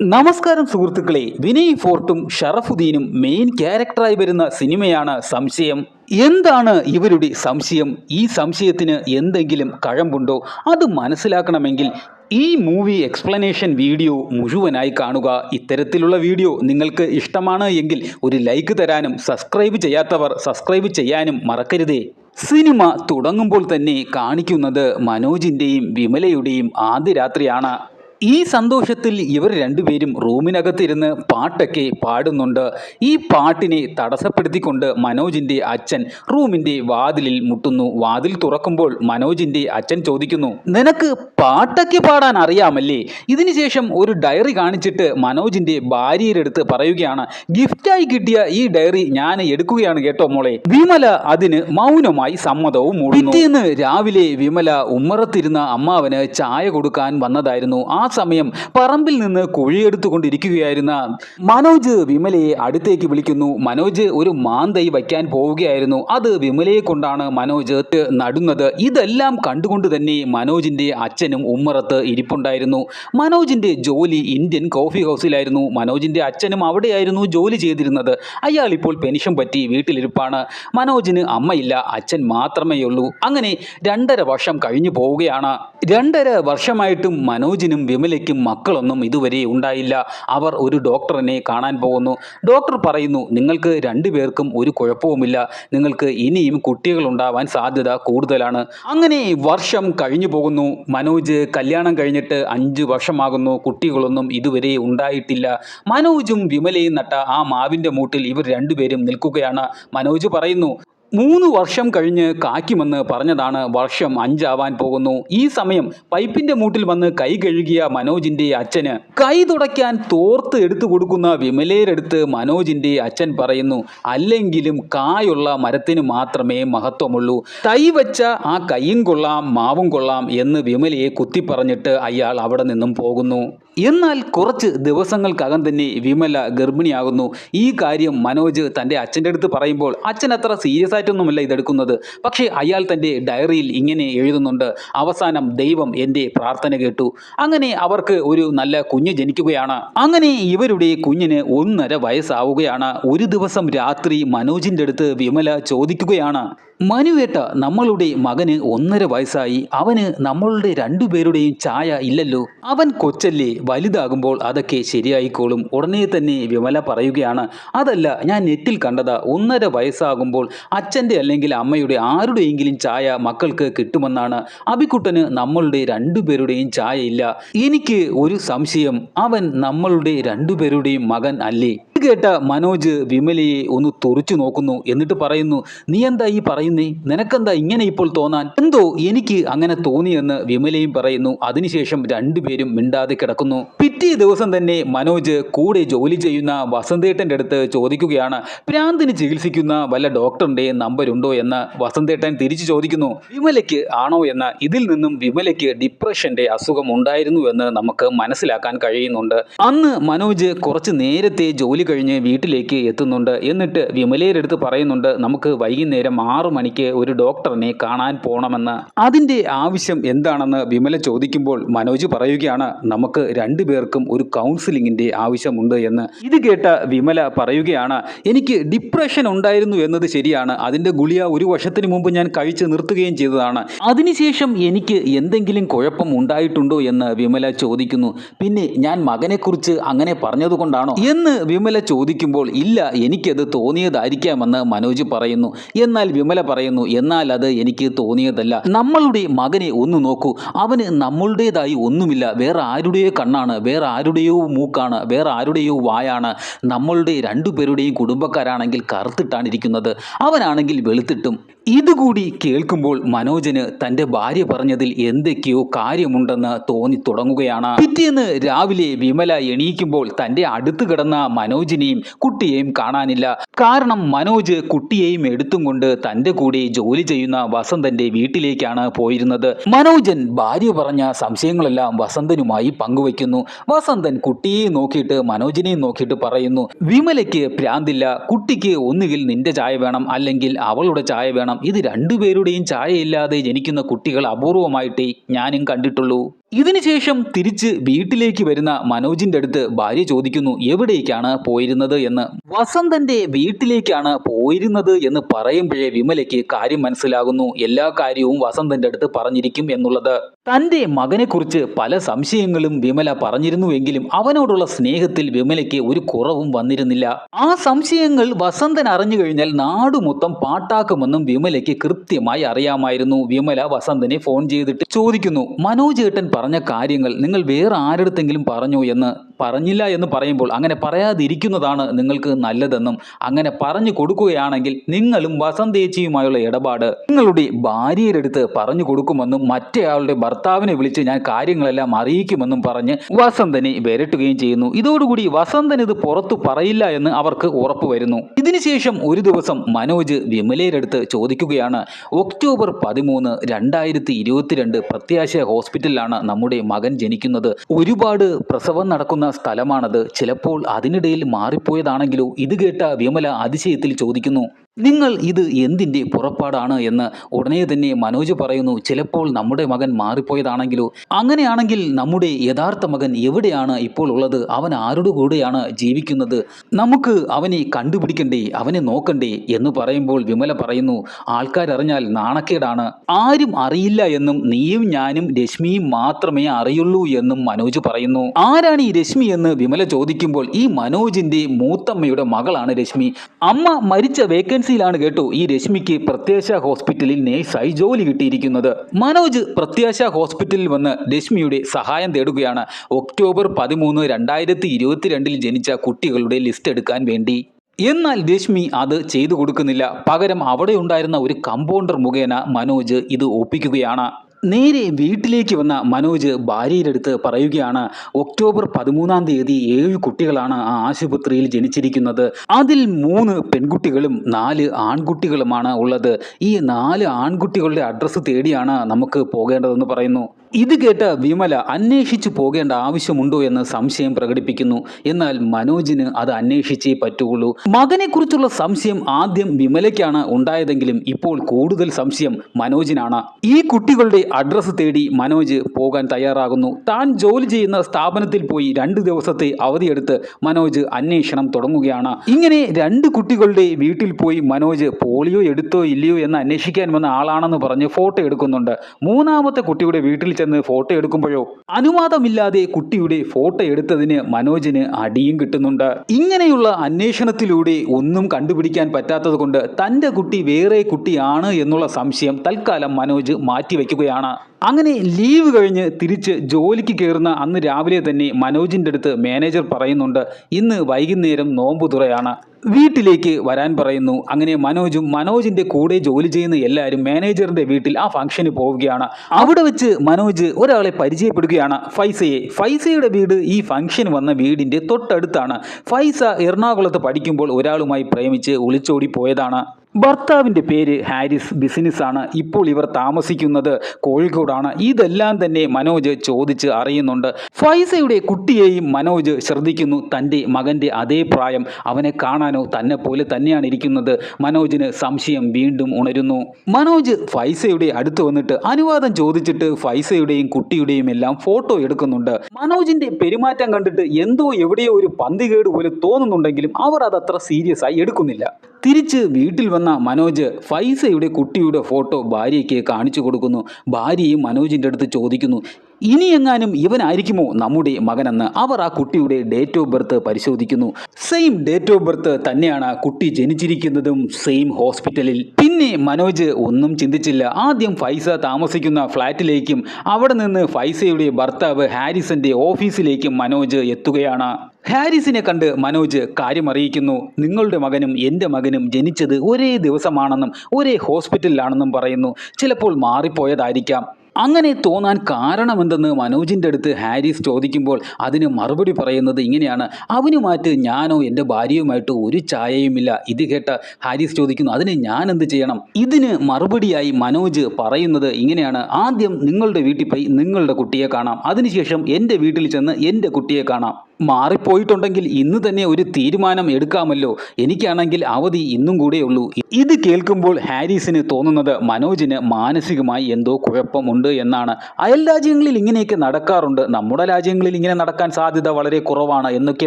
നമസ്കാരം സുഹൃത്തുക്കളെ വിനയ് ഫോർട്ടും ഷറഫുദ്ദീനും മെയിൻ ക്യാരക്ടറായി വരുന്ന സിനിമയാണ് സംശയം. എന്താണ് ഇവരുടെ സംശയം? ഈ സംശയത്തിന് എന്തെങ്കിലും കഴമ്പുണ്ടോ? അത് മനസ്സിലാക്കണമെങ്കിൽ ഈ മൂവി എക്സ്പ്ലനേഷൻ വീഡിയോ മുഴുവനായി കാണുക. ഇത്തരത്തിലുള്ള വീഡിയോ നിങ്ങൾക്ക് ഇഷ്ടമാണ് എങ്കിൽ ഒരു ലൈക്ക് തരാനും സബ്സ്ക്രൈബ് ചെയ്യാത്തവർ സബ്സ്ക്രൈബ് ചെയ്യാനും മറക്കരുതേ. സിനിമ തുടങ്ങുമ്പോൾ തന്നെ കാണിക്കുന്നത് മനോജിന്റെയും വിമലയുടെയും ആദ്യ രാത്രിയാണ്. ഈ സന്തോഷത്തിൽ ഇവർ രണ്ടുപേരും റൂമിനകത്തിരുന്ന് പാട്ടൊക്കെ പാടുന്നുണ്ട്. ഈ പാട്ടിനെ തടസ്സപ്പെടുത്തിക്കൊണ്ട് മനോജിന്റെ അച്ഛൻ റൂമിന്റെ വാതിലിൽ മുട്ടുന്നു. വാതിൽ തുറക്കുമ്പോൾ മനോജിന്റെ അച്ഛൻ ചോദിക്കുന്നു നിനക്ക് പാട്ടൊക്കെ പാടാൻ അറിയാമല്ലേ? ഇതിനുശേഷം ഒരു ഡയറി കാണിച്ചിട്ട് മനോജിന്റെ ഭാര്യയുടെ അടുത്ത് പറയുകയാണ് ഗിഫ്റ്റായി കിട്ടിയ ഈ ഡയറി ഞാൻ എടുക്കുകയാണ് കേട്ടോ മോളെ. വിമല അതിന് മൗനമായി സമ്മതവും മൂടുന്നു. രാവിലെ വിമല ഉമ്മറത്തിരുന്ന അമ്മാവന് ചായ കൊടുക്കാൻ വന്നതായിരുന്നു. ആ സമയം പറമ്പിൽ നിന്ന് കുഴിയെടുത്തുകൊണ്ടിരിക്കുകയായിരുന്ന മനോജ് വിമലയെ അടുത്തേക്ക് വിളിക്കുന്നു. മനോജ് ഒരു മാന്തൈ വയ്ക്കാൻ പോവുകയായിരുന്നു. അത് വിമലയെ കൊണ്ടാണ് മനോജ് നടുന്നത്. ഇതെല്ലാം കണ്ടുകൊണ്ട് തന്നെ മനോജിന്റെ അച്ഛനും ഉമ്മറത്ത് ഇരിപ്പുണ്ടായിരുന്നു. മനോജിന്റെ ജോലി ഇന്ത്യൻ കോഫി ഹൗസിലായിരുന്നു. മനോജിന്റെ അച്ഛനും അവിടെയായിരുന്നു ജോലി ചെയ്തിരുന്നത്. അയാൾ ഇപ്പോൾ പെൻഷൻ പറ്റി വീട്ടിലിരിപ്പാണ്. മനോജിന് അമ്മയില്ല അച്ഛൻ മാത്രമേ ഉള്ളൂ അങ്ങനെ രണ്ടര വർഷം കഴിഞ്ഞു പോവുകയാണ്. രണ്ടര വർഷമായിട്ടും മനോജിനും വിമലയ്ക്കും മക്കളൊന്നും ഇതുവരെ ഉണ്ടായില്ല. അവർ ഒരു ഡോക്ടറിനെ കാണാൻ പോകുന്നു. ഡോക്ടർ പറയുന്നു നിങ്ങൾക്ക് രണ്ടുപേർക്കും ഒരു കുഴപ്പവുമില്ല. നിങ്ങൾക്ക് ഇനിയും കുട്ടികൾ ഉണ്ടാവാൻ സാധ്യത കൂടുതലാണ്. അങ്ങനെ വർഷം കഴിഞ്ഞു പോകുന്നു. മനോജ് കല്യാണം കഴിഞ്ഞിട്ട് അഞ്ച് വർഷമാകുന്നു. കുട്ടികളൊന്നും ഇതുവരെ ഉണ്ടായിട്ടില്ല. മനോജും വിമലയും നട്ട ആ മാവിന്റെ മൂട്ടിൽ ഇവർ രണ്ടുപേരും നിൽക്കുകയാണ്. മനോജ് പറയുന്നു മൂന്ന് വർഷം കഴിഞ്ഞ് കായ്ക്കുമെന്ന് പറഞ്ഞതാണ് വർഷം അഞ്ചാവാൻ പോകുന്നു. ഈ സമയം പൈപ്പിന്റെ മൂട്ടിൽ വന്ന് കൈ കഴുകിയ മനോജിന്റെ അച്ഛന് കൈ തുടയ്ക്കാൻ തോർത്ത് എടുത്തു കൊടുക്കുന്ന വിമലയിലെടുത്ത് മനോജിന്റെ അച്ഛൻ പറയുന്നു അല്ലെങ്കിലും കായുള്ള മരത്തിന് മാത്രമേ മഹത്വമുള്ളൂ. തൈ വെച്ച ആ കൈയും കൊള്ളാം മാവും കൊള്ളാം എന്ന് വിമലയെ കുത്തിപ്പറഞ്ഞിട്ട് അയാൾ അവിടെ നിന്നും പോകുന്നു. എന്നാൽ കുറച്ച് ദിവസങ്ങൾക്കകം തന്നെ വിമല ഗർഭിണിയാകുന്നു. ഈ കാര്യം മനോജ് തന്റെ അച്ഛന്റെ അടുത്ത് പറയുമ്പോൾ അച്ഛൻ അത്ര സീരിയസ് ആയിട്ടൊന്നുമല്ല ഇതെടുക്കുന്നത്. പക്ഷേ അയാൾ തന്റെ ഡയറിയിൽ ഇങ്ങനെ എഴുതുന്നുണ്ട്. അവസാനം ദൈവം എന്റെ പ്രാർത്ഥന കേട്ടു. അങ്ങനെ അവർക്ക് ഒരു നല്ല കുഞ്ഞ് ജനിക്കുകയാണ്. അങ്ങനെ ഇവരുടെ കുഞ്ഞിന് ഒന്നര വയസ്സാവുകയാണ്. ഒരു ദിവസം രാത്രി മനോജിന്റെ അടുത്ത് വിമല ചോദിക്കുകയാണ്. മനുവേട്ട നമ്മളുടെ മകന് ഒന്നര വയസ്സായി. അവന് നമ്മളുടെ രണ്ടുപേരുടെയും ചായ ഇല്ലല്ലോ. അവൻ കൊച്ചല്ലേ വലുതാകുമ്പോൾ അതൊക്കെ ശരിയായിക്കോളും. ഉടനെ തന്നെ വിമല പറയുകയാണ് അതല്ല ഞാൻ നെറ്റിൽ കണ്ടതാ ഒന്നര വയസ്സാകുമ്പോൾ അച്ഛന്റെ അല്ലെങ്കിൽ അമ്മയുടെ ആരുടെയെങ്കിലും ചായ മക്കൾക്ക് കിട്ടുമെന്നാണ്. അബിക്കുട്ടന് നമ്മളുടെ രണ്ടുപേരുടെയും ചായ ഇല്ല. എനിക്ക് ഒരു സംശയം അവൻ നമ്മളുടെ രണ്ടുപേരുടെയും മകൻ അല്ലേ? കേട്ട മനോജ് വിമലയെ ഒന്ന് തുറച്ചു നോക്കുന്നു എന്നിട്ട് പറയുന്നു നീ എന്താ ഈ പറയുന്നേ? നിനക്കെന്താ ഇങ്ങനെ ഇപ്പോൾ തോന്നാൻ? എന്തോ എനിക്ക് അങ്ങനെ തോന്നിയെന്ന് വിമലയും പറയുന്നു. അതിനുശേഷം രണ്ടുപേരും മിണ്ടാതെ കിടക്കുന്നു. പിറ്റേ ദിവസം തന്നെ മനോജ് കൂടെ ജോലി ചെയ്യുന്ന വസന്തേട്ടന്റെ അടുത്ത് ചോദിക്കുകയാണ് പ്രാന്തിന് ചികിത്സിക്കുന്ന വല്ല ഡോക്ടറിന്റെ നമ്പർ ഉണ്ടോ എന്ന് വസന്തേട്ടൻ തിരിച്ചു ചോദിക്കുന്നു വിമലയ്ക്ക് ആണോ? എന്ന്. ഇതിൽ നിന്നും വിമലയ്ക്ക് ഡിപ്രഷന്റെ അസുഖം ഉണ്ടായിരുന്നു എന്ന് നമുക്ക് മനസ്സിലാക്കാൻ കഴിയുന്നുണ്ട്. അന്ന് മനോജ് കുറച്ച് നേരത്തെ ജോലി കഴിഞ്ഞ് വീട്ടിലേക്ക് എത്തുന്നുണ്ട്. എന്നിട്ട് വിമലയുടെ അടുത്ത് പറയുന്നുണ്ട് നമുക്ക് വൈകുന്നേരം ആറു മണിക്ക് ഒരു ഡോക്ടറിനെ കാണാൻ പോകണമെന്ന് അതിന്റെ ആവശ്യം എന്താണെന്ന് വിമല ചോദിക്കുമ്പോൾ മനോജ് പറയുകയാണ് നമുക്ക് രണ്ടുപേർക്കും ഒരു കൗൺസിലിങ്ങിന്റെ ആവശ്യമുണ്ട് എന്ന്. ഇത് കേട്ട വിമല പറയുകയാണ് എനിക്ക് ഡിപ്രഷൻ ഉണ്ടായിരുന്നു എന്നത് ശരിയാണ്. അതിന്റെ ഗുളിയ ഒരു വർഷത്തിന് മുമ്പ് ഞാൻ കഴിച്ച് നിർത്തുകയും ചെയ്തതാണ്. അതിനുശേഷം എനിക്ക് എന്തെങ്കിലും കുഴപ്പം ഉണ്ടായിട്ടുണ്ടോ? എന്ന് വിമല ചോദിക്കുന്നു. പിന്നെ ഞാൻ മകനെക്കുറിച്ച് അങ്ങനെ പറഞ്ഞതുകൊണ്ടാണോ? എന്ന് വിമല ചോദിക്കുമ്പോൾ ഇല്ല എനിക്കത് തോന്നിയതായിരിക്കാമെന്ന് മനോജ് പറയുന്നു. എന്നാൽ വിമല പറയുന്നു എന്നാൽ അത് എനിക്ക് തോന്നിയതല്ല. നമ്മളുടെ മകനെ ഒന്ന് നോക്കൂ. അവന് നമ്മളുടേതായി ഒന്നുമില്ല. വേറെ ആരുടെയോ കണ്ണാണ്. വേറെ ആരുടെയോ മൂക്കാണ്. വേറെ ആരുടെയോ വായാണ്. നമ്മളുടെ രണ്ടുപേരുടെയും കുടുംബക്കാരാണെങ്കിൽ കറുത്തിട്ടാണ് ഇരിക്കുന്നത്. അവനാണെങ്കിൽ വെളുത്തിട്ടും ഇതുകൂടി കേൾക്കുമ്പോൾ മനോജന് തന്റെ ഭാര്യ പറഞ്ഞതിൽ എന്തൊക്കെയോ കാര്യമുണ്ടെന്ന് തോന്നി തുടങ്ങുകയാണ്. പിറ്റേന്ന് രാവിലെ വിമല എണീക്കുമ്പോൾ തന്റെ അടുത്ത് കിടന്ന മനോജിനെയും കുട്ടിയെയും കാണാനില്ല. കാരണം മനോജ് കുട്ടിയെയും എടുത്തും കൊണ്ട് തന്റെ കൂടെ ജോലി ചെയ്യുന്ന വസന്തന്റെ വീട്ടിലേക്കാണ് പോയിരുന്നത്. മനോജൻ ഭാര്യ പറഞ്ഞ സംശയങ്ങളെല്ലാം വസന്തനുമായി പങ്കുവയ്ക്കുന്നു. വസന്തൻ കുട്ടിയെ നോക്കിയിട്ട് മനോജിനെയും നോക്കിയിട്ട് പറയുന്നു വിമലയ്ക്ക് പ്രാന്തില്ല. കുട്ടിക്ക് ഒന്നുകിൽ നിന്റെ ചായ വേണം അല്ലെങ്കിൽ അവളുടെ ചായ വേണം. ഇത് രണ്ടുപേരുടെയും ചായയില്ലാതെ ജനിക്കുന്ന കുട്ടികൾ അപൂർവമായിട്ടേ ഞാനും കണ്ടിട്ടുള്ളൂ. ഇതിനുശേഷം തിരിച്ച് വീട്ടിലേക്ക് വരുന്ന മനോജിന്റെ അടുത്ത് ഭാര്യ ചോദിക്കുന്നു എവിടേക്കാണ് പോയിരുന്നത് എന്ന്? വസന്തന്റെ വീട്ടിലേക്കാണ് പോയിരുന്നത് എന്ന് പറയുമ്പോഴേ വിമലയ്ക്ക് കാര്യം മനസ്സിലാകുന്നു. എല്ലാ കാര്യവും വസന്തന്റെ അടുത്ത് പറഞ്ഞിരിക്കും എന്നുള്ളത്. തന്റെ മകനെക്കുറിച്ച് പല സംശയങ്ങളും വിമല പറഞ്ഞിരുന്നുവെങ്കിലും അവനോടുള്ള സ്നേഹത്തിൽ വിമലയ്ക്ക് ഒരു കുറവും വന്നിരുന്നില്ല. ആ സംശയങ്ങൾ വസന്തൻ അറിഞ്ഞു കഴിഞ്ഞാൽ നാടു മൊത്തം പാട്ടാക്കുമെന്നും വിമലയ്ക്ക് കൃത്യമായി അറിയാമായിരുന്നു. വിമല വസന്തനെ ഫോൺ ചെയ്തിട്ട് ചോദിക്കുന്നു മനോജ് ഏട്ടൻ പറഞ്ഞ കാര്യങ്ങൾ നിങ്ങൾ വേറെ ആരെടുത്തെങ്കിലും പറഞ്ഞു എന്ന് പറഞ്ഞില്ല എന്ന് പറയുമ്പോൾ അങ്ങനെ പറയാതിരിക്കുന്നതാണ് നിങ്ങൾക്ക് നല്ലതെന്നും അങ്ങനെ പറഞ്ഞു കൊടുക്കുകയാണെങ്കിൽ നിങ്ങളും വസന്തേച്ചിയുമായുള്ള ഇടപാട് നിങ്ങളുടെ ഭാര്യയിലെടുത്ത് പറഞ്ഞു കൊടുക്കുമെന്നും മറ്റേയാളുടെ ഭർത്താവിനെ വിളിച്ച് ഞാൻ കാര്യങ്ങളെല്ലാം അറിയിക്കുമെന്നും പറഞ്ഞ് വസന്തനെ വിരട്ടുകയും ചെയ്യുന്നു. ഇതോടുകൂടി വസന്തൻ ഇത് പുറത്തു പറയില്ല എന്ന് അവർക്ക് ഉറപ്പ് വരുന്നു. ഇതിനുശേഷം ഒരു ദിവസം മനോജ് വിമലയിലെടുത്ത് ചോദിക്കുകയാണ്. ഒക്ടോബർ പതിമൂന്ന് രണ്ടായിരത്തി ഇരുപത്തിരണ്ട് പ്രത്യാശ ഹോസ്പിറ്റലിലാണ് നമ്മുടെ മകൻ ജനിക്കുന്നത്. ഒരുപാട് പ്രസവം നടക്കുന്ന സ്ഥലമാണത്. ചിലപ്പോൾ അതിനിടയിൽ മാറിപ്പോയതാണെങ്കിലോ? ഇത് കേട്ട വിമല അതിശയത്തിൽ ചോദിക്കുന്നു. നിങ്ങൾ ഇത് എന്തിന്റെ പുറപ്പാടാണ് എന്ന് ഉടനെ തന്നെ മനോജ് പറയുന്നു ചിലപ്പോൾ നമ്മുടെ മകൻ മാറിപ്പോയതാണെങ്കിലോ? അങ്ങനെയാണെങ്കിൽ നമ്മുടെ യഥാർത്ഥ മകൻ എവിടെയാണ് ഇപ്പോൾ ഉള്ളത്? അവൻ ആരുടെ കൂടെയാണ് ജീവിക്കുന്നത്? നമുക്ക് അവനെ കണ്ടുപിടിക്കണ്ടേ അവനെ നോക്കണ്ടേ എന്ന് പറയുമ്പോൾ വിമല പറയുന്നു ആൾക്കാരറിഞ്ഞാൽ നാണക്കേടാണ്. ആരും അറിയില്ല എന്നും നീയും ഞാനും രശ്മിയും മാത്രമേ അറിയുള്ളൂ എന്നും മനോജ് പറയുന്നു. ആരാണ് ഈ രശ്മി എന്ന് വിമല ചോദിക്കുമ്പോൾ ഈ മനോജിന്റെ മൂത്തമ്മയുടെ മകളാണ് രശ്മി. അമ്മ മരിച്ച വേക്കൻസിയിലാണ് കേട്ടു ഈ രശ്മിക്ക് പ്രത്യാശ ഹോസ്പിറ്റലിൽ നേഴ്സായി ജോലി കിട്ടിയിരിക്കുന്നത്. മനോജ് പ്രത്യാശ ഹോസ്പിറ്റലിൽ വന്ന് രശ്മിയുടെ സഹായം തേടുകയാണ്. ഒക്ടോബർ പതിമൂന്ന് രണ്ടായിരത്തി ഇരുപത്തിരണ്ടിൽ ജനിച്ച കുട്ടികളുടെ ലിസ്റ്റ് എടുക്കാൻ വേണ്ടി. എന്നാൽ രശ്മി അത് ചെയ്തു കൊടുക്കുന്നില്ല. പകരം അവിടെ ഉണ്ടായിരുന്ന ഒരു കമ്പൗണ്ടർ മുഖേന മനോജ് ഇത് ഒപ്പിക്കുകയാണ്. നേരെ വീട്ടിലേക്ക് വന്ന മനോജ് ഭാര്യയിലെടുത്ത് പറയുകയാണ് ഒക്ടോബർ പതിമൂന്നാം തീയതി ഏഴ് കുട്ടികളാണ് ആ ആശുപത്രിയിൽ ജനിച്ചിരിക്കുന്നത്. അതിൽ മൂന്ന് പെൺകുട്ടികളും നാല് ആൺകുട്ടികളുമാണ് ഉള്ളത്. ഈ നാല് ആൺകുട്ടികളുടെ അഡ്രസ്സ് തേടിയാണ് നമുക്ക് പോകേണ്ടതെന്ന് പറയുന്നു. ഇത് കേട്ട വിമല അന്വേഷിച്ചു പോകേണ്ട ആവശ്യമുണ്ടോ എന്ന് സംശയം പ്രകടിപ്പിക്കുന്നു. എന്നാൽ മനോജിന് അത് അന്വേഷിച്ചേ പറ്റുള്ളൂ മകനെക്കുറിച്ചുള്ള സംശയം ആദ്യം വിമലയ്ക്കാണ് ഉണ്ടായതെങ്കിലും ഇപ്പോൾ കൂടുതൽ സംശയം മനോജിനാണ്. ഈ കുട്ടികളുടെ അഡ്രസ്സ് തേടി മനോജ് പോകാൻ തയ്യാറാകുന്നു. താൻ ജോലി ചെയ്യുന്ന സ്ഥാപനത്തിൽ പോയി രണ്ട് ദിവസത്തെ അവധിയെടുത്ത് മനോജ് അന്വേഷണം തുടങ്ങുകയാണ്. ഇങ്ങനെ രണ്ട് കുട്ടികളുടെ വീട്ടിൽ പോയി മനോജ് പോളിയോ എടുത്തോ ഇല്ലയോ എന്ന് അന്വേഷിക്കാൻ വന്ന ആളാണെന്ന് പറഞ്ഞ് ഫോട്ടോ എടുക്കുന്നുണ്ട്. മൂന്നാമത്തെ കുട്ടിയുടെ വീട്ടിൽ ചെന്ന് ഫോട്ടോ എടുക്കുമ്പോഴോ അനുവാദമില്ലാതെ കുട്ടിയുടെ ഫോട്ടോ എടുത്തതിന് മനോജിന് അടിയും കിട്ടുന്നുണ്ട്. ഇങ്ങനെയുള്ള അന്വേഷണത്തിലൂടെ ഒന്നും കണ്ടുപിടിക്കാൻ പറ്റാത്തത് കൊണ്ട് തന്റെ കുട്ടി വേറെ കുട്ടിയാണ് എന്നുള്ള സംശയം തൽക്കാലം മനോജ് മാറ്റിവെക്കുകയാണ്. അങ്ങനെ ലീവ് കഴിഞ്ഞ് തിരിച്ച് ജോലിക്ക് കയറുന്ന അന്ന് രാവിലെ തന്നെ മനോജിന്റെ അടുത്ത് മാനേജർ പറയുന്നുണ്ട് ഇന്ന് വൈകുന്നേരം നോമ്പുതുറയാണ് വീട്ടിലേക്ക് വരാൻ പറയുന്നു. അങ്ങനെ മനോജും മനോജിന്റെ കൂടെ ജോലി ചെയ്യുന്ന എല്ലാവരും മാനേജറിന്റെ വീട്ടിൽ ആ ഫംഗ്ഷന് പോവുകയാണ്. അവിടെ വെച്ച് മനോജ് ഒരാളെ പരിചയപ്പെടുകയാണ്. ഫൈസയെ. ഫൈസയുടെ വീട് ഈ ഫംഗ്ഷൻ വന്ന വീടിന്റെ തൊട്ടടുത്താണ്. ഫൈസ എറണാകുളത്ത് പഠിക്കുമ്പോൾ ഒരാളുമായി പ്രേമിച്ച് ഒളിച്ചോടി പോയതാണ്. ഭർത്താവിന്റെ പേര് ഹാരിസ് ബിസിനസ്സാണ് ഇപ്പോൾ ഇവർ താമസിക്കുന്നത് കോഴിക്കോടാണ്. ഇതെല്ലാം തന്നെ മനോജ് ചോദിച്ച് അറിയുന്നുണ്ട്. ഫൈസയുടെ കുട്ടിയെയും മനോജ് ശ്രദ്ധിക്കുന്നു. തന്റെ മകന്റെ അതേ പ്രായം അവനെ കാണാനോ തന്നെ പോലെ തന്നെയാണ് ഇരിക്കുന്നത്. മനോജിന് സംശയം വീണ്ടും ഉണരുന്നു. മനോജ് ഫൈസയുടെ അടുത്ത് വന്നിട്ട് അനുവാദം ചോദിച്ചിട്ട് ഫൈസയുടെയും കുട്ടിയുടെയും എല്ലാം ഫോട്ടോ എടുക്കുന്നുണ്ട്. മനോജിന്റെ പെരുമാറ്റം കണ്ടിട്ട് എന്തോ എവിടെയോ ഒരു പന്തികേട് പോലെ തോന്നുന്നുണ്ടെങ്കിലും അവർ അതത്ര സീരിയസ് ആയി എടുക്കുന്നില്ല. തിരിച്ച് വീട്ടിൽ വന്ന മനോജ് ഫൈസയുടെ കുട്ടിയുടെ ഫോട്ടോ ഭാര്യയ്ക്ക് കാണിച്ചു കൊടുക്കുന്നു. ഭാര്യയും മനോജിന്റെ അടുത്ത് ചോദിക്കുന്നു ഇനിയെങ്ങാനും ഇവനായിരിക്കുമോ നമ്മുടെ മകനെന്ന്? അവർ ആ കുട്ടിയുടെ ഡേറ്റ് ഓഫ് ബർത്ത് പരിശോധിക്കുന്നു. സെയിം ഡേറ്റ് ഓഫ് ബർത്ത് തന്നെയാണ് കുട്ടി ജനിച്ചിരിക്കുന്നതും സെയിം ഹോസ്പിറ്റലിൽ പിന്നെ മനോജ് ഒന്നും ചിന്തിച്ചില്ല. ആദ്യം ഫൈസ താമസിക്കുന്ന ഫ്ലാറ്റിലേക്കും അവിടെ നിന്ന് ഫൈസയുടെ ഭർത്താവ് ഹാരിസന്റെ ഓഫീസിലേക്കും മനോജ് എത്തുകയാണ്. ഹാരിസിനെ കണ്ട് മനോജ് കാര്യമറിയിക്കുന്നു. നിങ്ങളുടെ മകനും എന്റെ മകനും ജനിച്ചത് ഒരേ ദിവസമാണെന്നും ഒരേ ഹോസ്പിറ്റലിലാണെന്നും പറയുന്നു. ചിലപ്പോൾ മാറിപ്പോയതായിരിക്കാം. അങ്ങനെ തോന്നാൻ കാരണമെന്തെന്ന് മനോജിന്റെ അടുത്ത് ഹാരിസ് ചോദിക്കുമ്പോൾ അതിന് മറുപടി പറയുന്നത് ഇങ്ങനെയാണ്. അവനുമായിട്ട് ഞാനോ എന്റെ ഭാര്യയുമായിട്ട് ഒരു ചായയുമില്ല. ഇത് കേട്ട ഹാരിസ് ചോദിക്കുന്നു. അതിന് ഞാൻ എന്ത് ചെയ്യണം? ഇതിന് മറുപടിയായി മനോജ് പറയുന്നത് ഇങ്ങനെയാണ്. ആദ്യം നിങ്ങളുടെ വീട്ടിൽ പോയി നിങ്ങളുടെ കുട്ടിയെ കാണാം. അതിനുശേഷം എന്റെ വീട്ടിൽ ചെന്ന് എന്റെ കുട്ടിയെ കാണാം. മാറിപ്പോയിട്ടുണ്ടെങ്കിൽ ഇന്ന് തന്നെ ഒരു തീരുമാനം എടുക്കാമല്ലോ. എനിക്കാണെങ്കിൽ അവധി ഇന്നും കൂടെയുള്ളൂ. ഇത് കേൾക്കുമ്പോൾ ഹാരിസിന് തോന്നുന്നത് മനോജിന് മാനസികമായി എന്തോ കുഴപ്പമുണ്ട് ഉണ്ട് എന്നാണ്. അയൽ രാജ്യങ്ങളിൽ ഇങ്ങനെയൊക്കെ നടക്കാറുണ്ട്. നമ്മുടെ രാജ്യങ്ങളിൽ ഇങ്ങനെ നടക്കാൻ സാധ്യത വളരെ കുറവാണ് എന്നൊക്കെ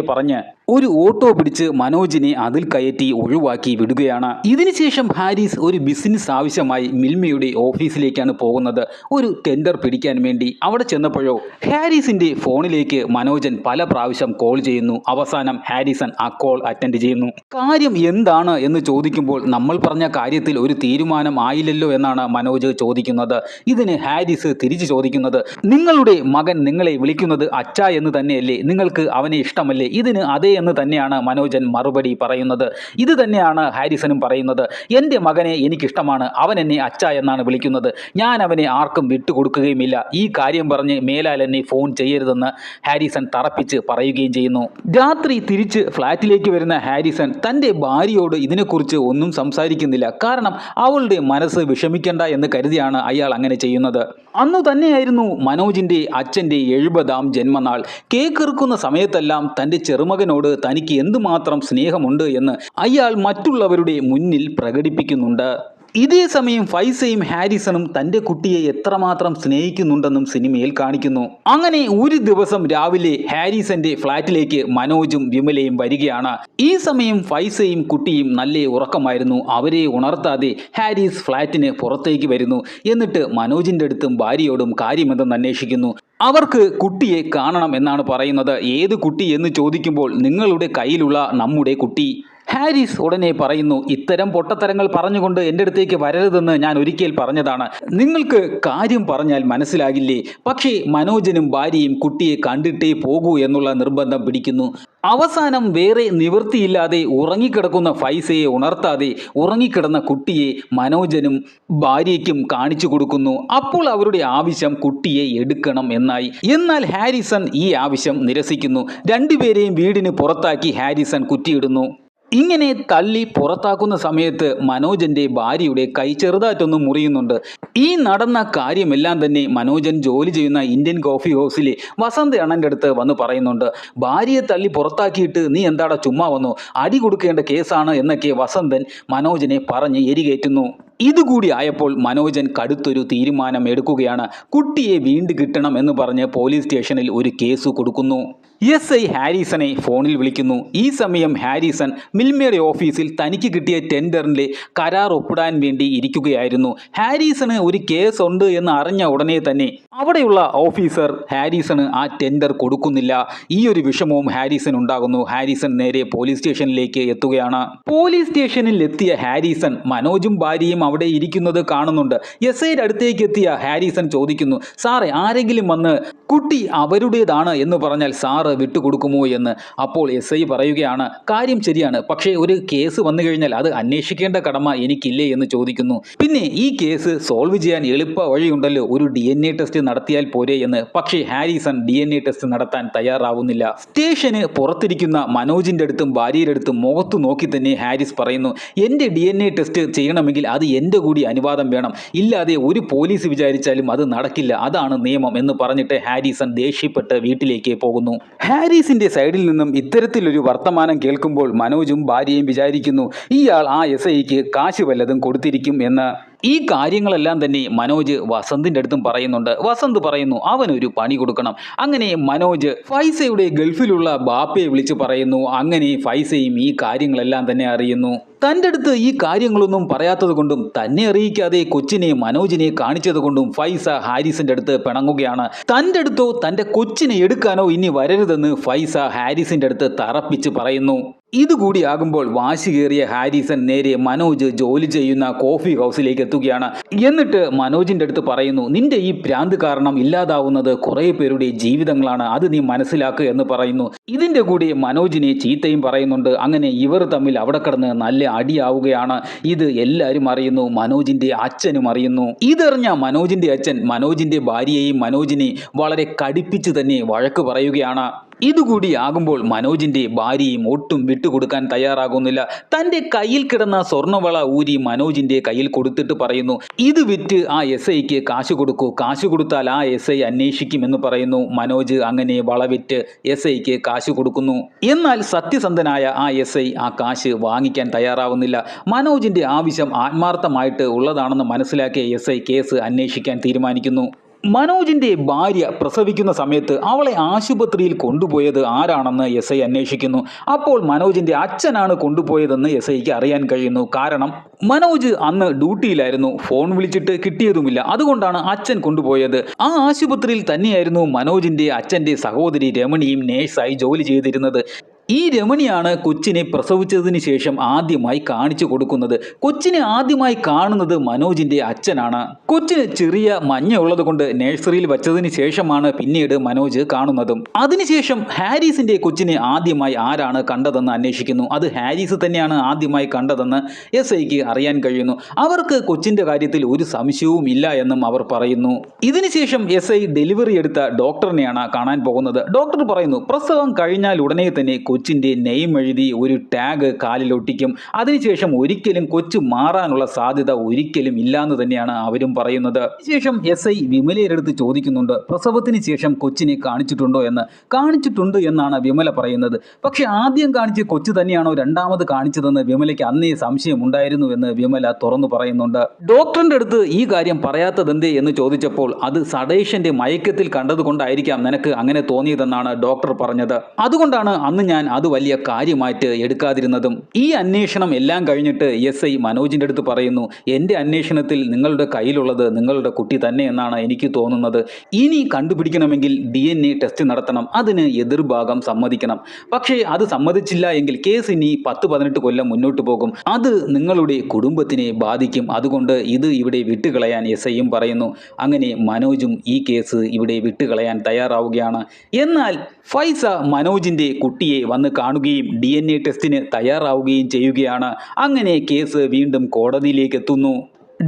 പറഞ്ഞ് ഒരു ഓട്ടോ പിടിച്ച് മനോജിനെ അതിൽ കയറ്റി ഒഴിവാക്കി വിടുകയാണ്. ഇതിനുശേഷം ഹാരിസ് ഒരു ബിസിനസ് ആവശ്യമായി മിൽമയുടെ ഓഫീസിലേക്കാണ് പോകുന്നത്. ഒരു ടെൻഡർ പിടിക്കാൻ വേണ്ടി. അവിടെ ചെന്നപ്പോഴോ ഹാരിസിന്റെ ഫോണിലേക്ക് മനോജൻ പല പ്രാവശ്യം കോൾ ചെയ്യുന്നു. അവസാനം ഹാരിസൺ ആ കോൾ അറ്റൻഡ് ചെയ്യുന്നു. കാര്യം എന്താണ് എന്ന് ചോദിക്കുമ്പോൾ നമ്മൾ പറഞ്ഞ കാര്യത്തിൽ ഒരു തീരുമാനം ആയില്ലല്ലോ എന്നാണ് മനോജ് ചോദിക്കുന്നത്. ഇതിന് ഹാരിസ് തിരിച്ചു ചോദിക്കുന്നത് നിങ്ങളുടെ മകൻ നിങ്ങളെ വിളിക്കുന്നത് അച്ഛ എന്ന് തന്നെയല്ലേ? നിങ്ങൾക്ക് അവനെ ഇഷ്ടമല്ലേ? ഇതിന് അതേ എന്ന് തന്നെയാണ് മനോജൻ മറുപടി പറയുന്നത്. ഇത് തന്നെയാണ് ഹാരിസനും പറയുന്നത്. എന്റെ മകനെ എനിക്കിഷ്ടമാണ്. അവൻ എന്നെ അച്ഛ എന്നാണ് വിളിക്കുന്നത്. ഞാൻ അവനെ ആർക്കും വിട്ടുകൊടുക്കുകയുമില്ല. ഈ കാര്യം പറഞ്ഞ് മേലാൽ എന്നെ ഫോൺ ചെയ്യരുതെന്ന് ഹാരിസൺ തറപ്പിച്ച് പറയുകയും ചെയ്യുന്നു. രാത്രി തിരിച്ച് ഫ്ലാറ്റിലേക്ക് വരുന്ന ഹാരിസൺ തന്റെ ഭാര്യയോട് ഇതിനെക്കുറിച്ച് ഒന്നും സംസാരിക്കുന്നില്ല. കാരണം അവളുടെ മനസ്സ് വിഷമിക്കണ്ട എന്ന് കരുതിയാണ് അയാൾ അങ്ങനെ ചെയ്യുന്നത്. അന്നു തന്നെയായിരുന്നു മനോജിന്റെ അച്ഛന്റെ എഴുപതാം ജന്മനാൾ. കേക്ക് ഇറുക്കുന്ന സമയത്തെല്ലാം തന്റെ ചെറുമകനോട് തനിക്ക് എന്തുമാത്രം സ്നേഹമുണ്ട് എന്ന് അയാൾ മറ്റുള്ളവരുടെ മുന്നിൽ പ്രകടിപ്പിക്കുന്നുണ്ട്. ഇതേ സമയം ഫൈസയും ഹാരിസണും തന്റെ കുട്ടിയെ എത്രമാത്രം സ്നേഹിക്കുന്നുണ്ടെന്നും സിനിമയിൽ കാണിക്കുന്നു. അങ്ങനെ ഒരു ദിവസം രാവിലെ ഹാരിസന്റെ ഫ്ളാറ്റിലേക്ക് മനോജും വിമലയും വരികയാണ്. ഈ സമയം ഫൈസയും കുട്ടിയും നല്ല ഉറക്കമായിരുന്നു. അവരെ ഉണർത്താതെ ഹാരിസ് ഫ്ളാറ്റിന് പുറത്തേക്ക് വരുന്നു. എന്നിട്ട് മനോജിന്റെ അടുത്തും ഭാര്യയോടും കാര്യമെന്തെന്ന് അന്വേഷിക്കുന്നു. അവർക്ക് കുട്ടിയെ കാണണം എന്നാണ് പറയുന്നത്. ഏത് കുട്ടി എന്ന് ചോദിക്കുമ്പോൾ നിങ്ങളുടെ കയ്യിലുള്ള നമ്മുടെ കുട്ടി. ഹാരിസ് ഉടനെ പറയുന്നു ഇത്തരം പൊട്ടത്തരങ്ങൾ പറഞ്ഞുകൊണ്ട് എന്റെ അടുത്തേക്ക് വരരുതെന്ന് ഞാൻ ഒരിക്കൽ പറഞ്ഞതാണ്. നിങ്ങൾക്ക് കാര്യം പറഞ്ഞാൽ മനസ്സിലാകില്ലേ? പക്ഷേ മനോജനും ഭാര്യയും കുട്ടിയെ കണ്ടിട്ടേ പോകൂ എന്നുള്ള നിർബന്ധം പിടിക്കുന്നു. അവസാനം വേറെ നിവൃത്തിയില്ലാതെ ഉറങ്ങിക്കിടക്കുന്ന ഫൈസയെ ഉണർത്താതെ ഉറങ്ങിക്കിടന്ന കുട്ടിയെ മനോജനും ഭാര്യയ്ക്കും കാണിച്ചു കൊടുക്കുന്നു. അപ്പോൾ അവരുടെ ആവശ്യം കുട്ടിയെ എടുക്കണം എന്നായി. എന്നാൽ ഹാരിസൺ ഈ ആവശ്യം നിരസിക്കുന്നു. രണ്ടുപേരെയും വീടിന് പുറത്താക്കി ഹാരിസൺ കുറ്റിയിടുന്നു. ഇങ്ങനെ തള്ളി പുറത്താക്കുന്ന സമയത്ത് മനോജന്റെ ഭാര്യയുടെ കൈ ചെറുതായിട്ടൊന്ന് മുറിയുന്നുണ്ട്. ഈ നടന്ന കാര്യമെല്ലാം തന്നെ മനോജൻ ജോലി ചെയ്യുന്ന ഇന്ത്യൻ കോഫി ഹൗസിലെ വസന്ത് അണ്ണന്റെ അടുത്ത് വന്ന് പറയുന്നുണ്ട്. ഭാര്യയെ തള്ളി പുറത്താക്കിയിട്ട് നീ എന്താടാ ചുമ്മാ വന്നു? അടി കൊടുക്കേണ്ട കേസാണ് എന്നൊക്കെ വസന്തൻ മനോജനെ പറഞ്ഞ് എരികേറ്റുന്നു. ഇതുകൂടി ആയപ്പോൾ മനോജൻ കടുത്തൊരു തീരുമാനം എടുക്കുകയാണ് കുട്ടിയെ വീണ്ടും കിട്ടണം എന്ന് പറഞ്ഞ് പോലീസ് സ്റ്റേഷനിൽ ഒരു കേസ് കൊടുക്കുന്നു. എസ് ഐ ഹാരിസനെ ഫോണിൽ വിളിക്കുന്നു. ഈ സമയം ഹാരിസൺ മിൽമയുടെ ഓഫീസിൽ തനിക്ക് കിട്ടിയ ടെൻഡറിന്റെ കരാർ ഒപ്പിടാൻ വേണ്ടി ഇരിക്കുകയായിരുന്നു. ഹാരിസണ് ഒരു കേസ് ഉണ്ട് എന്ന് അറിഞ്ഞ ഉടനെ തന്നെ അവിടെയുള്ള ഓഫീസർ ഹാരിസണ് ആ ടെൻഡർ കൊടുക്കുന്നില്ല. ഈ ഒരു വിഷമവും ഹാരിസൺ ഉണ്ടാകുന്നു. ഹാരിസൺ നേരെ പോലീസ് സ്റ്റേഷനിലേക്ക് എത്തുകയാണ്. പോലീസ് സ്റ്റേഷനിൽ എത്തിയ ഹാരിസൺ മനോജും ഭാര്യയും അവിടെ ഇരിക്കുന്നത് കാണുന്നുണ്ട്. എസ് ഐയുടെ അടുത്തേക്ക് എത്തിയ ഹാരിസൺ ചോദിക്കുന്നു സാറേ ആരെങ്കിലും വന്ന് കുട്ടി അവരുടേതാണ് എന്ന് പറഞ്ഞാൽ സാറ് വിട്ടുകൊടുക്കുമോ എന്ന്? അപ്പോൾ എസ് ഐ പറയുകയാണ് കാര്യം ശരിയാണ് പക്ഷേ ഒരു കേസ് വന്നു കഴിഞ്ഞാൽ അത് അന്വേഷിക്കേണ്ട കടമ എനിക്കില്ലേ എന്ന് ചോദിക്കുന്നു. പിന്നെ ഈ കേസ് സോൾവ് ചെയ്യാൻ എളുപ്പ വഴിയുണ്ടല്ലോ ഒരു ഡി എൻ എ ടെസ്റ്റ് നടത്തിയാൽ പോരെ എന്ന്. പക്ഷേ Harrison D N A test നടത്താൻ തയ്യാറാവുന്നില്ല. സ്റ്റേഷന് പുറത്തിരിക്കുന്ന മനോജിന്റെ അടുത്തും ഭാര്യയുടെ അടുത്തും മുഖത്തു നോക്കി തന്നെ ഹാരിസ് പറയുന്നു എന്റെ ഡി എൻ എ ടെസ്റ്റ് ചെയ്യണമെങ്കിൽ അത് എന്റെ കൂടി അനുവാദം വേണം. ഇല്ലാതെ ഒരു പോലീസ് വിചാരിച്ചാലും അത് നടക്കില്ല. അതാണ് നിയമം എന്ന് പറഞ്ഞിട്ട് ഹാരിസൺ ദേഷ്യപ്പെട്ട് വീട്ടിലേക്ക് പോകുന്നു. ഹാരിസിന്റെ സൈഡിൽ നിന്നും ഇത്തരത്തിലൊരു വർത്തമാനം കേൾക്കുമ്പോൾ മനോജും ഭാര്യയും വിചാരിക്കുന്നു ഇയാൾ ആ എസ് ഐക്ക് കാശ് വല്ലതും കൊടുത്തിരിക്കും എന്ന്. ഈ കാര്യങ്ങളെല്ലാം തന്നെ മനോജ് വസന്തിന്റെ അടുത്തും പറയുന്നുണ്ട്. വസന്ത് പറയുന്നു അവനൊരു പണി കൊടുക്കണം. അങ്ങനെ മനോജ് ഫൈസയുടെ ഗൾഫിലുള്ള ബാപ്പയെ വിളിച്ച് പറയുന്നു. അങ്ങനെ ഫൈസയും ഈ കാര്യങ്ങളെല്ലാം തന്നെ അറിയുന്നു. തന്റെ അടുത്ത് ഈ കാര്യങ്ങളൊന്നും പറയാത്തത് കൊണ്ടും തന്നെ അറിയിക്കാതെ കൊച്ചിനെ മനോജിനെ കാണിച്ചത് കൊണ്ടും ഫൈസ ഹാരിസിന്റെ അടുത്ത് പിണങ്ങുകയാണ്. തന്റെ അടുത്തോ തന്റെ കൊച്ചിനെ എടുക്കാനോ ഇനി വരരുതെന്ന് ഫൈസ ഹാരിസിന്റെ അടുത്ത് തറപ്പിച്ച് പറയുന്നു. ഇതുകൂടി ആകുമ്പോൾ വാശി കയറിയ ഹാരിസൺ നേരെ മനോജ് ജോലി ചെയ്യുന്ന കോഫി ഹൗസിലേക്ക് എത്തുകയാണ്. എന്നിട്ട് മനോജിന്റെ അടുത്ത് പറയുന്നു നിന്റെ ഈ ഭ്രാന്ത് കാരണം ഇല്ലാതാവുന്നത് കുറേ പേരുടെ ജീവിതങ്ങളാണ്. അത് നീ മനസ്സിലാക്കുക എന്ന് പറയുന്നു. ഇതിന്റെ കൂടി മനോജിനെ ചീത്തയും പറയുന്നുണ്ട്. അങ്ങനെ ഇവർ തമ്മിൽ അവിടെ കിടന്ന് നല്ല അടിയാവുകയാണ്. ഇത് എല്ലാവരും അറിയുന്നു മനോജിന്റെ അച്ഛനും അറിയുന്നു. ഇതറിഞ്ഞ മനോജിന്റെ അച്ഛൻ മനോജിന്റെ ഭാര്യയെയും മനോജിനെ വളരെ കടുപ്പിച്ച് തന്നെ വഴക്ക് പറയുകയാണ്. ഇതുകൂടി ആകുമ്പോൾ മനോജിന്റെ ഭാര്യയും ഒട്ടും വിട്ടുകൊടുക്കാൻ തയ്യാറാകുന്നില്ല. തന്റെ കയ്യിൽ കിടന്ന സ്വർണവള ഊരി മനോജിന്റെ കയ്യിൽ കൊടുത്തിട്ട് പറയുന്നു ഇത് വിറ്റ് ആ എസ് ഐക്ക് കാശ് കൊടുക്കൂ. കാശ് കൊടുത്താൽ ആ എസ് ഐ അന്വേഷിക്കുമെന്ന് പറയുന്നു മനോജ്. അങ്ങനെ വള വിറ്റ് എസ് ഐക്ക് കാശ് കൊടുക്കുന്നു. എന്നാൽ സത്യസന്ധനായ ആ എസ് ഐ ആ കാശ് വാങ്ങിക്കാൻ തയ്യാറാവുന്നില്ല. മനോജിന്റെ ആവശ്യം ആത്മാർത്ഥമായിട്ട് ഉള്ളതാണെന്ന് മനസ്സിലാക്കിയ എസ് ഐ കേസ് അന്വേഷിക്കാൻ തീരുമാനിക്കുന്നു. മനോജിന്റെ ഭാര്യ പ്രസവിക്കുന്ന സമയത്ത് അവളെ ആശുപത്രിയിൽ കൊണ്ടുപോയത് ആരാണെന്ന് എസ് ഐ അന്വേഷിക്കുന്നു. അപ്പോൾ മനോജിന്റെ അച്ഛനാണ് കൊണ്ടുപോയതെന്ന് എസ് ഐക്ക് അറിയാൻ കഴിയുന്നു. കാരണം മനോജ് അന്ന് ഡ്യൂട്ടിയിലായിരുന്നു. ഫോൺ വിളിച്ചിട്ട് കിട്ടിയതുമില്ല. അതുകൊണ്ടാണ് അച്ഛൻ കൊണ്ടുപോയത്. ആ ആശുപത്രിയിൽ തന്നെയായിരുന്നു മനോജിന്റെ അച്ഛന്റെ സഹോദരി രമണിയും നേഴ്സായി ജോലി ചെയ്തിരുന്നത്. ഈ രമണിയാണ് കൊച്ചിനെ പ്രസവിച്ചതിന് ശേഷം ആദ്യമായി കാണിച്ചു കൊടുക്കുന്നത്. കൊച്ചിനെ ആദ്യമായി കാണുന്നത് മനോജിന്റെ അച്ഛനാണ്. കൊച്ചിന് ചെറിയ മഞ്ഞ ഉള്ളത് കൊണ്ട് നഴ്സറിയിൽ വച്ചതിന് ശേഷമാണ് പിന്നീട് മനോജ് കാണുന്നതും. അതിനുശേഷം ഹാരിസിന്റെ കൊച്ചിനെ ആദ്യമായി ആരാണ് കണ്ടതെന്ന് അന്വേഷിക്കുന്നു. അത് ഹാരിസ് തന്നെയാണ് ആദ്യമായി കണ്ടതെന്ന് എസ് ഐക്ക് അറിയാൻ കഴിയുന്നു. അവർക്ക് കൊച്ചിന്റെ കാര്യത്തിൽ ഒരു സംശയവും ഇല്ല എന്നും അവർ പറയുന്നു. ഇതിനുശേഷം എസ് ഐ ഡെലിവറി എടുത്ത ഡോക്ടറിനെയാണ് കാണാൻ പോകുന്നത്. ഡോക്ടർ പറയുന്നു പ്രസവം കഴിഞ്ഞാൽ ഉടനെ തന്നെ കൊച്ചിന്റെ നെയിം എഴുതി ഒരു ടാഗ് കാലിലൊട്ടിക്കും. അതിനുശേഷം ഒരിക്കലും കൊച്ചു മാറാനുള്ള സാധ്യത ഒരിക്കലും ഇല്ലാന്ന് തന്നെയാണ് അവരും പറയുന്നത്. ശേഷം എസ് ഐ വിമലയുടെ ചോദിക്കുന്നുണ്ട് പ്രസവത്തിന് ശേഷം കൊച്ചിനെ കാണിച്ചിട്ടുണ്ടോ എന്ന്? കാണിച്ചിട്ടുണ്ട് എന്നാണ് വിമല പറയുന്നത്. പക്ഷെ ആദ്യം കാണിച്ച് കൊച്ചു തന്നെയാണോ രണ്ടാമത് കാണിച്ചതെന്ന് വിമലയ്ക്ക് അന്നേ സംശയം ഉണ്ടായിരുന്നു എന്ന് വിമല തുറന്നു പറയുന്നുണ്ട്. ഡോക്ടറിന്റെ അടുത്ത് ഈ കാര്യം പറയാത്തതെന്തേ? എന്ന് ചോദിച്ചപ്പോൾ അത് സഡേഷന്റെ മയക്കത്തിൽ കണ്ടതുകൊണ്ടായിരിക്കാം നിനക്ക് അങ്ങനെ തോന്നിയതെന്നാണ് ഡോക്ടർ പറഞ്ഞത്. അതുകൊണ്ടാണ് അന്ന് ഞാൻ അത് വലിയ കാര്യമായിട്ട് എടുക്കാതിരുന്നതും ഈ അന്വേഷണം എല്ലാം കഴിഞ്ഞിട്ട് എസ് ഐ മനോജിന്റെ അടുത്ത് പറയുന്നു എന്റെ അന്വേഷണത്തിൽ നിങ്ങളുടെ കയ്യിലുള്ളത് നിങ്ങളുടെ കുട്ടി തന്നെ എന്നാണ് എനിക്ക് തോന്നുന്നത്. ഇനി കണ്ടുപിടിക്കണമെങ്കിൽ ഡി എൻ എ ടെസ്റ്റ് നടത്തണം. അതിന് എതിർഭാഗം സമ്മതിക്കണം. പക്ഷേ അത് സമ്മതിച്ചില്ല എങ്കിൽ കേസ് ഇനി പത്ത് പതിനെട്ട് കൊല്ലം മുന്നോട്ട് പോകും. അത് നിങ്ങളുടെ കുടുംബത്തിനെ ബാധിക്കും. അതുകൊണ്ട് ഇത് ഇവിടെ വിട്ടുകളയാൻ എസ് ഐയും പറയുന്നു. അങ്ങനെ മനോജും ഈ കേസ് ഇവിടെ വിട്ടുകളയാൻ തയ്യാറാവുകയാണ്. എന്നാൽ ഫൈസ മനോജിന്റെ കുട്ടിയെ വന്ന് കാണുകയും ഡി എൻ എ ടെസ്റ്റിന് തയ്യാറാവുകയും ചെയ്യുകയാണ്. അങ്ങനെ കേസ് വീണ്ടും കോടതിയിലേക്ക് എത്തുന്നു.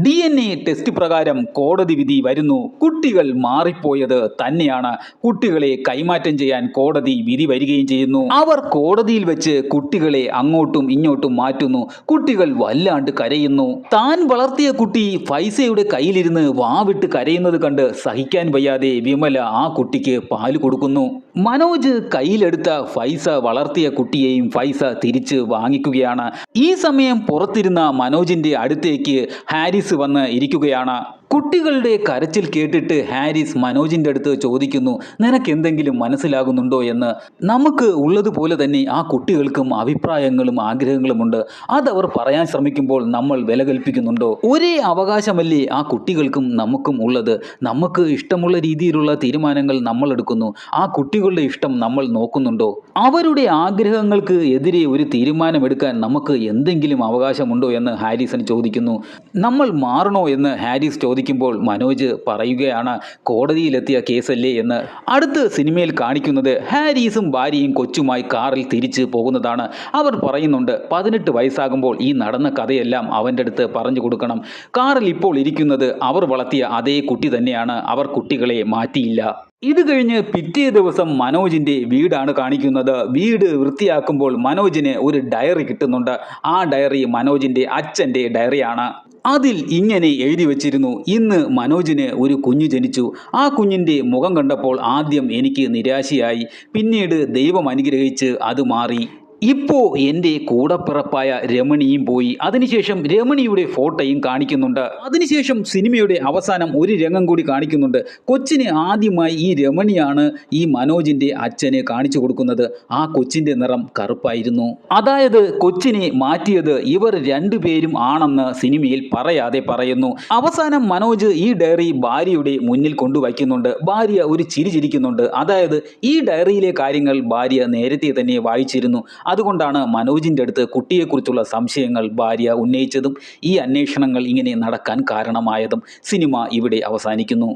ഡി എൻ എ ടെസ്റ്റ് പ്രകാരം കോടതി വിധി വരുന്നു. കുട്ടികൾ മാറിപ്പോയത് തന്നെയാണ്. കുട്ടികളെ കൈമാറ്റം ചെയ്യാൻ കോടതി വിധി വരികയും ചെയ്യുന്നു. അവർ കോടതിയിൽ വെച്ച് കുട്ടികളെ അങ്ങോട്ടും ഇങ്ങോട്ടും മാറ്റുന്നു. കുട്ടികൾ വല്ലാണ്ട് കരയുന്നു. താൻ വളർത്തിയ കുട്ടി ഫൈസയുടെ കയ്യിലിരുന്ന് വാവിട്ട് കരയുന്നത് കണ്ട് സഹിക്കാൻ വയ്യാതെ വിമല ആ കുട്ടിക്ക് പാൽ കൊടുക്കുന്നു. മനോജ് കയ്യിലെടുത്ത ഫൈസ വളർത്തിയ കുട്ടിയെയും ഫൈസ തിരിച്ച് വാങ്ങിക്കുകയാണ്. ഈ സമയം പുറത്തിരുന്ന മനോജിന്റെ അടുത്തേക്ക് ഹാരിസ് വന്ന് ഇരിക്കുകയാണ്. കുട്ടികളുടെ കരച്ചിൽ കേട്ടിട്ട് ഹാരിസ് മനോജിന്റെ അടുത്ത് ചോദിക്കുന്നു നിനക്ക് എന്തെങ്കിലും മനസ്സിലാകുന്നുണ്ടോ? എന്ന്. നമുക്ക് ഉള്ളതുപോലെ തന്നെ ആ കുട്ടികൾക്കും അഭിപ്രായങ്ങളും ആഗ്രഹങ്ങളും ആഗ്രഹങ്ങളുമുണ്ട് അതവർ പറയാൻ ശ്രമിക്കുമ്പോൾ നമ്മൾ വില കൽപ്പിക്കുന്നുണ്ടോ? ഒരേ അവകാശമല്ലേ ആ കുട്ടികൾക്കും നമുക്കും ഉള്ളത്. നമുക്ക് ഇഷ്ടമുള്ള രീതിയിലുള്ള തീരുമാനങ്ങൾ നമ്മൾ എടുക്കുന്നു. ആ കുട്ടികളുടെ ഇഷ്ടം നമ്മൾ നോക്കുന്നുണ്ടോ? അവരുടെ ആഗ്രഹങ്ങൾക്ക് എതിരെ ഒരു തീരുമാനമെടുക്കാൻ നമുക്ക് എന്തെങ്കിലും അവകാശമുണ്ടോ എന്ന് ഹാരിസൺ ചോദിക്കുന്നു. നമ്മൾ മാറണോ? എന്ന് ഹാരിസ് ചോദിക്കുമ്പോൾ മനോജ് പറയുകയാണ് കോടതിയിലെത്തിയ കേസല്ലേ എന്ന്. അടുത്ത് സിനിമയിൽ കാണിക്കുന്നത് ഹാരീസും ഭാര്യയും കൊച്ചുമായി കാറിൽ തിരിച്ച് പോകുന്നതാണ്. അവർ പറയുന്നുണ്ട് പതിനെട്ട് വയസ്സാകുമ്പോൾ ഈ നടന്ന കഥയെല്ലാം അവന്റെ അടുത്ത് പറഞ്ഞു കൊടുക്കണം. കാറിൽ ഇപ്പോൾ ഇരിക്കുന്നത് അവർ വളർത്തിയ അതേ കുട്ടി തന്നെയാണ്. അവർ കുട്ടികളെ മാറ്റിയില്ല. ഇത് കഴിഞ്ഞ് പിറ്റേ ദിവസം മനോജിന്റെ വീടാണ് കാണിക്കുന്നത്. വീട് വൃത്തിയാക്കുമ്പോൾ മനോജിന് ഒരു ഡയറി കിട്ടുന്നുണ്ട്. ആ ഡയറി മനോജിന്റെ അച്ഛന്റെ ഡയറിയാണ്. അതിൽ ഇങ്ങനെ എഴുതി വച്ചിരുന്നു ഇന്ന് മനോജിന് ഒരു കുഞ്ഞു ജനിച്ചു. ആ കുഞ്ഞിന്റെ മുഖം കണ്ടപ്പോൾ ആദ്യം എനിക്ക് നിരാശയായി. പിന്നീട് ദൈവം അനുഗ്രഹിച്ച് അത് മാറി. ഇപ്പോ എന്റെ കൂടപ്പിറപ്പായ രമണിയും പോയി. അതിനുശേഷം രമണിയുടെ ഫോട്ടോയും കാണിക്കുന്നുണ്ട്. അതിനുശേഷം സിനിമയുടെ അവസാനം ഒരു രംഗം കൂടി കാണിക്കുന്നുണ്ട്. കൊച്ചിന് ആദ്യമായി ഈ രമണിയാണ് ഈ മനോജിന്റെ അച്ഛനെ കാണിച്ചു കൊടുക്കുന്നത്. ആ കൊച്ചിന്റെ നിറം കറുപ്പായിരുന്നു. അതായത് കൊച്ചിനെ മാറ്റിയത് ഇവർ രണ്ടുപേരും ആണെന്ന് സിനിമയിൽ പറയാതെ പറയുന്നു. അവസാനം മനോജ് ഈ ഡയറി ഭാര്യയുടെ മുന്നിൽ കൊണ്ടുവയ്ക്കുന്നുണ്ട്. ഭാര്യ ഒരു ചിരി ചിരിക്കുന്നുണ്ട്. അതായത് ഈ ഡയറിയിലെ കാര്യങ്ങൾ ഭാര്യ നേരത്തെ തന്നെ വായിച്ചിരുന്നു. അതുകൊണ്ടാണ് മനോജിന്റെ അടുത്ത് കുട്ടിയെക്കുറിച്ചുള്ള സംശയങ്ങൾ ഭാര്യ ഉന്നയിച്ചതും ഈ അന്വേഷണങ്ങൾ ഇങ്ങനെ നടക്കാൻ കാരണമായതും സിനിമ ഇവിടെ അവസാനിക്കുന്നു.